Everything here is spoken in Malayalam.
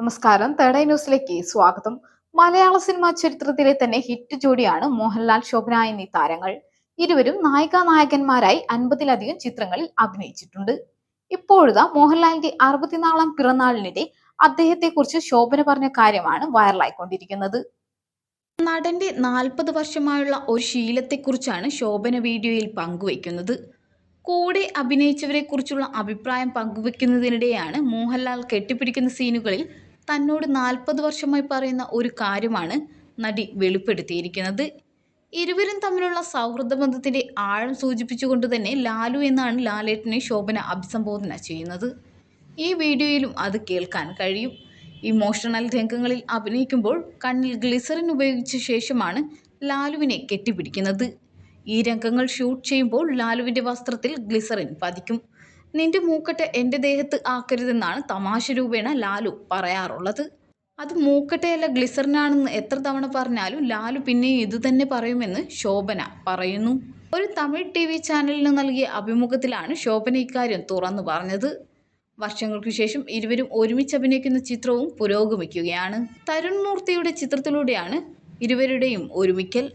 നമസ്കാരം. തേർഡ് ന്യൂസിലേക്ക് സ്വാഗതം. മലയാള സിനിമാ ചരിത്രത്തിലെ തന്നെ ഹിറ്റ് ജോഡിയാണ് മോഹൻലാൽ ശോഭന എന്നീ താരങ്ങൾ. ഇരുവരും നായിക നായകന്മാരായി അൻപതിലധികം ചിത്രങ്ങളിൽ അഭിനയിച്ചിട്ടുണ്ട്. ഇപ്പോഴത്തെ മോഹൻലാലിന്റെ അറുപത്തിനാലാം പിറന്നാളിനിടെ അദ്ദേഹത്തെക്കുറിച്ച് ശോഭന പറഞ്ഞ കാര്യമാണ് വൈറലായിക്കൊണ്ടിരിക്കുന്നത്. നടന്റെ നാൽപ്പത് വർഷമായുള്ള ഒരു ശീലത്തെക്കുറിച്ചാണ് ശോഭന വീഡിയോയിൽ പങ്കുവയ്ക്കുന്നത്. കൂടെ അഭിനയിച്ചവരെക്കുറിച്ചുള്ള അഭിപ്രായം പങ്കുവയ്ക്കുന്നതിനിടെയാണ് മോഹൻലാൽ കെട്ടിപ്പിടിക്കുന്ന സീനുകളിൽ തന്നോട് നാൽപ്പത് വർഷമായി പറയുന്ന ഒരു കാര്യമാണ് നടി വെളിപ്പെടുത്തിയിരിക്കുന്നത്. ഇരുവരും തമ്മിലുള്ള സൗഹൃദ ബന്ധത്തിന്റെ ആഴം സൂചിപ്പിച്ചുകൊണ്ട് തന്നെ ലാലു എന്നാണ് ലാലേട്ടനെ ശോഭന അഭിസംബോധന ചെയ്യുന്നത്. ഈ വീഡിയോയിലും അത് കേൾക്കാൻ കഴിയും. ഇമോഷണൽ രംഗങ്ങളിൽ അഭിനയിക്കുമ്പോൾ കണ്ണിൽ ഗ്ലിസറിൻ ഉപയോഗിച്ച ശേഷമാണ് ലാലുവിനെ കെട്ടിപ്പിടിക്കുന്നത്. ഈ രംഗങ്ങൾ ഷൂട്ട് ചെയ്യുമ്പോൾ ലാലുവിന്റെ വസ്ത്രത്തിൽ ഗ്ലിസറിൻ പതിക്കും. നിന്റെ മൂക്കട്ട് എന്റെ ദേഹത്ത് ആക്കരുതെന്നാണ് തമാശ രൂപേണ ലാലു പറയാറുള്ളത്. അത് മൂക്കട്ടയല്ല ഗ്ലിസറിനാണെന്ന് എത്ര തവണ പറഞ്ഞാലും ലാലു പിന്നെയും ഇതുതന്നെ പറയുമെന്ന് ശോഭന പറയുന്നു. ഒരു തമിഴ് ടി വി ചാനലിന് നൽകിയ അഭിമുഖത്തിലാണ് ശോഭന ഇക്കാര്യം തുറന്നു പറഞ്ഞത്. വർഷങ്ങൾക്ക് ശേഷം ഇരുവരും ഒരുമിച്ച് അഭിനയിക്കുന്ന ചിത്രവും പുരോഗമിക്കുകയാണ്. തരുൺമൂർത്തിയുടെ ചിത്രത്തിലൂടെയാണ് ഇരുവരുടെയും ഒരുമിക്കൽ.